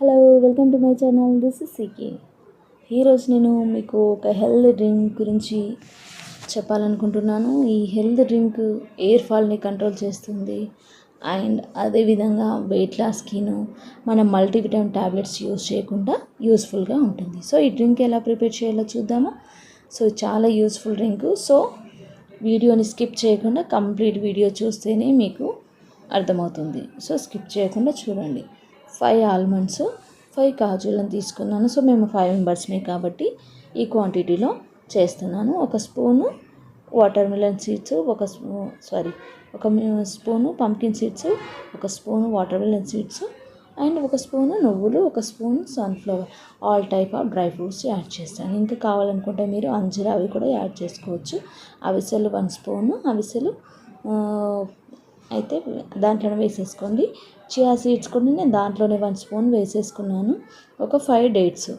Hello welcome to my channel this is సికి ఈరోజు నేను మీకు ఒక హెల్త్ డ్రింక్ గురించి చెప్పాలనుకుంటున్నాను. ఈ హెల్త్ డ్రింక్ ఎయిర్ ఫాల్ని కంట్రోల్ చేస్తుంది. అండ్ అదేవిధంగా వెయిట్ లాస్కిను మనం మల్టీవిటమిన్ ట్యాబ్లెట్స్ యూజ్ చేయకుండా యూస్ఫుల్గా ఉంటుంది. సో ఈ డ్రింక్ ఎలా ప్రిపేర్ చేయాలో చూద్దామా. సో చాలా యూస్ఫుల్ డ్రింక్ సో వీడియోని స్కిప్ చేయకుండా కంప్లీట్ వీడియో చూస్తేనే మీకు అర్థమవుతుంది. సో స్కిప్ చేయకుండా చూడండి. ఫైవ్ ఆల్మండ్స్ ఫైవ్ కాజులను తీసుకున్నాను. సో మేము ఫైవ్ మెంబర్స్మే కాబట్టి ఈ క్వాంటిటీలో చేస్తున్నాను. ఒక స్పూను వాటర్ మిలన్ సీడ్స్ ఒక సారీ ఒక స్పూను పంకిన్ సీడ్స్ ఒక spoon water melon seeds and ఒక స్పూను నువ్వులు ఒక spoon sunflower all type of dry fruits add చేస్తాను ఇంకా కావాలనుకుంటే మీరు అంజీర అవి కూడా యాడ్ చేసుకోవచ్చు. అవిసెలు వన్ స్పూను అవిసెలు అయితే దాంట్లోనే వేసేసుకోండి. చియా సీడ్స్ కూడా నేను దాంట్లోనే వన్ స్పూన్ వేసేసుకున్నాను. ఒక ఫైవ్ డేట్స్.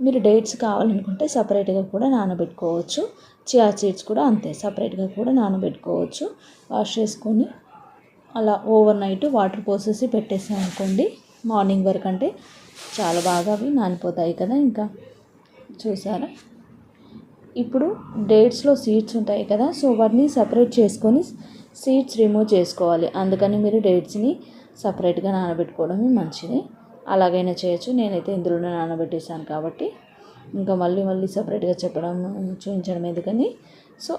మీరు డేట్స్ కావాలనుకుంటే సపరేట్గా కూడా నానబెట్టుకోవచ్చు. చియా సీడ్స్ కూడా అంతే సపరేట్గా కూడా నానబెట్టుకోవచ్చు. వాష్ చేసుకొని అలా ఓవర్ నైట్ వాటర్ పోసేసి పెట్టేసాం అనుకోండి. మార్నింగ్ వరకు అంటే చాలా బాగా అవి నానిపోతాయి కదా ఇంకా. చూసారా? ఇప్పుడు డేట్స్లో సీడ్స్ ఉంటాయి కదా సో వాటిని సపరేట్ చేసుకొని సీడ్స్ రిమూవ్ చేసుకోవాలి. అందుకని మీరు డేట్స్ని సపరేట్గా నానబెట్టుకోవడమే మంచిది. అలాగైనా చేయొచ్చు. నేనైతే ఇందులోనే నానబెట్టేసాను కాబట్టి. ఇంకా మళ్ళీ మళ్ళీ సపరేట్గా చెప్పడం చూపించడం ఎందుకని? సో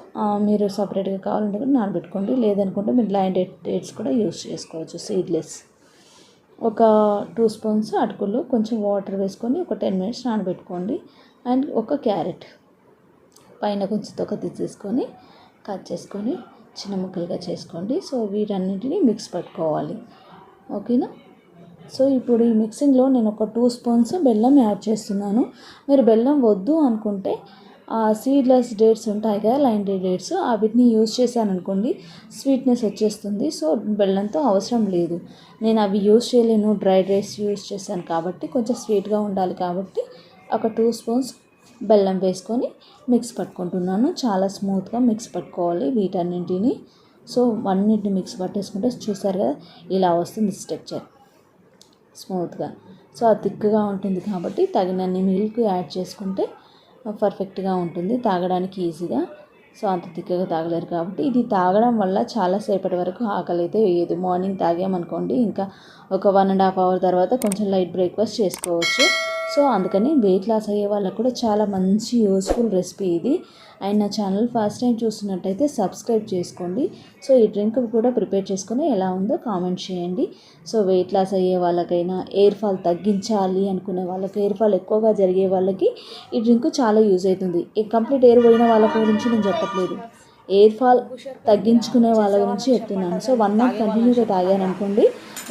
మీరు సపరేట్గా కావాలంటే కూడా నానబెట్టుకోండి. లేదనుకుంటే మీరు లైన్ డేట్ డేట్స్ కూడా యూస్ చేసుకోవచ్చు. సీడ్లెస్ ఒక టూ స్పూన్స్ అటుకులు కొంచెం వాటర్ వేసుకొని ఒక టెన్ మినిట్స్ నానబెట్టుకోండి. అండ్ ఒక క్యారెట్ పైన కొంచెం తొక్క తీసేసుకొని కట్ చేసుకొని చిన్న ముక్కలుగా చేసుకోండి. సో వీటన్నింటినీ మిక్స్ పట్టుకోవాలి. ఓకేనా? సో ఇప్పుడు ఈ మిక్సింగ్లో నేను ఒక టూ స్పూన్స్ బెల్లం యాడ్ చేస్తున్నాను. మీరు బెల్లం వద్దు అనుకుంటే ఆ సీడ్లెస్ డేట్స్ ఉంటాయి కదా లైన్ డేట్స్ వీటిని యూజ్ చేశాను అనుకోండి స్వీట్నెస్ వచ్చేస్తుంది. సో బెల్లంతో అవసరం లేదు. నేను అవి యూజ్ చేయలేను డ్రై రైస్ యూజ్ చేశాను కాబట్టి కొంచెం స్వీట్గా ఉండాలి కాబట్టి ఒక టూ స్పూన్స్ బెల్లం వేసుకొని మిక్స్ పట్టుకుంటున్నాను. చాలా స్మూత్గా మిక్స్ పట్టుకోవాలి వీటన్నింటిని. సో అన్నింటిని మిక్స్ పట్టేసుకుంటే చూసారు కదా ఇలా వస్తుంది స్ట్రక్చర్ స్మూత్గా. సో అది థిక్గా ఉంటుంది కాబట్టి తగినన్ని మిల్క్ యాడ్ చేసుకుంటే పర్ఫెక్ట్గా ఉంటుంది తాగడానికి ఈజీగా. సో అంత థిక్గా తాగలేరు కాబట్టి ఇది తాగడం వల్ల చాలాసేపటి వరకు ఆకలి అయితే వేయదు. మార్నింగ్ తాగామనుకోండి ఇంకా ఒక వన్ అండ్ హాఫ్ అవర్ తర్వాత కొంచెం లైట్ బ్రేక్ఫాస్ట్ చేసుకోవచ్చు. సో అందుకని వెయిట్ లాస్ అయ్యే వాళ్ళకు కూడా చాలా మంచి యూస్ఫుల్ రెసిపీ ఇది. అండ్ నా ఛానల్ ఫస్ట్ టైం చూస్తున్నట్టయితే సబ్స్క్రైబ్ చేసుకోండి. సో ఈ డ్రింక్ కూడా ప్రిపేర్ చేసుకొని ఎలా ఉందో కామెంట్ చేయండి. సో వెయిట్ లాస్ అయ్యే వాళ్ళకైనా ఎయిర్ ఫాల్ తగ్గించాలి అనుకునే వాళ్ళకి ఎయిర్ ఫాల్ ఎక్కువగా జరిగే వాళ్ళకి ఈ డ్రింక్ చాలా యూజ్ అవుతుంది. కంప్లీట్ ఎయిర్ పోయిన వాళ్ళ గురించి నేను చెప్పట్లేదు. ఎయిర్ ఫాల్ తగ్గించుకునే వాళ్ళ గురించి చెప్తున్నాను. సో వన్ మంత్ కంటిన్యూగా తాగాను అనుకోండి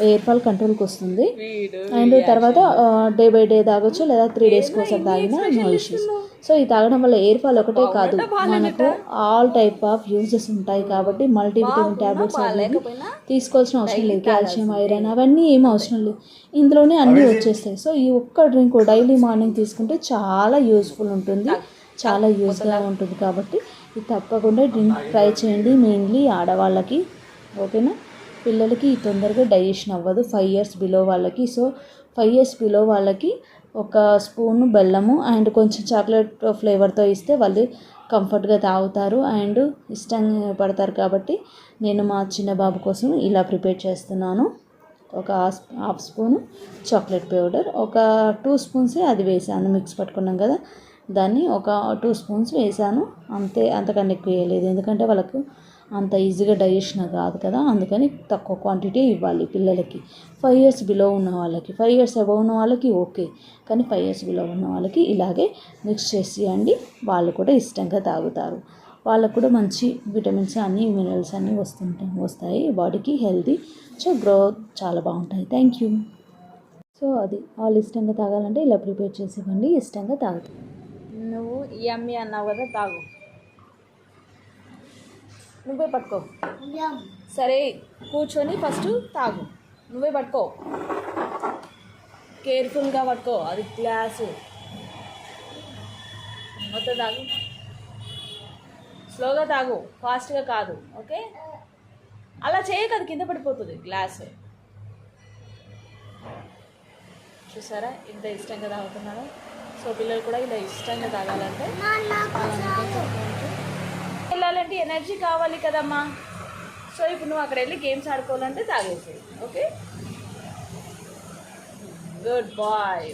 ఎయిర్ ఫాల్ కంట్రోల్కి వస్తుంది. అండ్ తర్వాత డే బై డే తాగొచ్చు లేదా త్రీ డేస్ కోసం తాగినా నో ఇష్యూస్ సో ఈ తాగడం వల్ల ఎయిర్ ఫాల్ ఒకటే కాదు మనకు ఆల్ టైప్ ఆఫ్ యూజెస్ ఉంటాయి కాబట్టి మల్టీవిటమిన్ ట్యాబ్లెట్స్ అవన్నీ తీసుకోవాల్సిన అవసరం లేదు. కాల్షియం ఐరన్ అవన్నీ ఏం అవసరం లేదు. ఇందులోనే అన్నీ వచ్చేస్తాయి. సో ఈ ఒక్క డ్రింక్ డైలీ మార్నింగ్ తీసుకుంటే చాలా యూస్ఫుల్ ఉంటుంది. చాలా యూస్గా ఉంటుంది కాబట్టి తప్పకుండా డ్రింక్ ట్రై చేయండి మెయిన్లీ ఆడవాళ్ళకి ఓకేనా? పిల్లలకి తొందరగా డైజెషన్ అవ్వదు ఫైవ్ ఇయర్స్ బిలో వాళ్ళకి. సో ఫైవ్ ఇయర్స్ బిలో వాళ్ళకి ఒక స్పూన్ బెల్లము అండ్ కొంచెం చాక్లెట్ ఫ్లేవర్తో ఇస్తే వాళ్ళు కంఫర్ట్గా తాగుతారు అండ్ ఇష్టంగా పడతారు కాబట్టి నేను మా చిన్న బాబు కోసం ఇలా ప్రిపేర్ చేస్తున్నాను. ఒక హాఫ్ స్పూను చాక్లెట్ పౌడర్ ఒక టూ స్పూన్సే అది వేసాను మిక్స్ పట్టుకున్నాం కదా. దాన్ని ఒక టూ స్పూన్స్ వేసాను. అంతే అంతకన్నా ఎక్కువ వేయలేదు. ఎందుకంటే వాళ్ళకు అంత ఈజీగా డైజెషన్ కాదు కదా. అందుకని తక్కువ క్వాంటిటీ ఇవ్వాలి పిల్లలకి. ఫైవ్ ఇయర్స్ బిలో ఉన్న వాళ్ళకి ఫైవ్ ఇయర్స్ అబవ్ ఉన్న వాళ్ళకి ఓకే. కానీ ఫైవ్ ఇయర్స్ బిలో ఉన్న వాళ్ళకి ఇలాగే మిక్స్ చేసి అండి వాళ్ళు కూడా ఇష్టంగా తాగుతారు. వాళ్ళకు కూడా మంచి విటమిన్స్ అన్ని మినరల్స్ అన్నీ వస్తుంటాయి వస్తాయి. బాడీకి హెల్తీ సో గ్రోత్ చాలా బాగుంటాయి. Thank you. సో అది వాళ్ళు ఇష్టంగా తాగాలంటే ఇలా ప్రిపేర్ చేసి ఇవ్వండి ఇష్టంగా తాగుతారు. నువ్వు ఈ అమ్మి అన్నావు కదా తాగు. నువ్వే పట్టుకో. సరే కూర్చొని ఫస్ట్ తాగు. నువ్వే పట్టుకో. కేర్ఫుల్గా పట్టుకో అది గ్లాసు మొత్తం తాగు. స్లోగా తాగు ఫాస్ట్గా కాదు ఓకే? అలా చేయకది కింద పడిపోతుంది గ్లాస్. చూసారా? ఇంత ఇష్టంగా తాగుతున్నాడు సో పిల్లలు కూడా ఇలా ఇష్టంగా తాగాలంటే వెళ్ళాలంటే ఎనర్జీ కావాలి కదమ్మా. సో ఇప్పుడు నువ్వు అక్కడ వెళ్ళి గేమ్స్ ఆడుకోవాలంటే తాగేసేయి ఓకే? Good boy.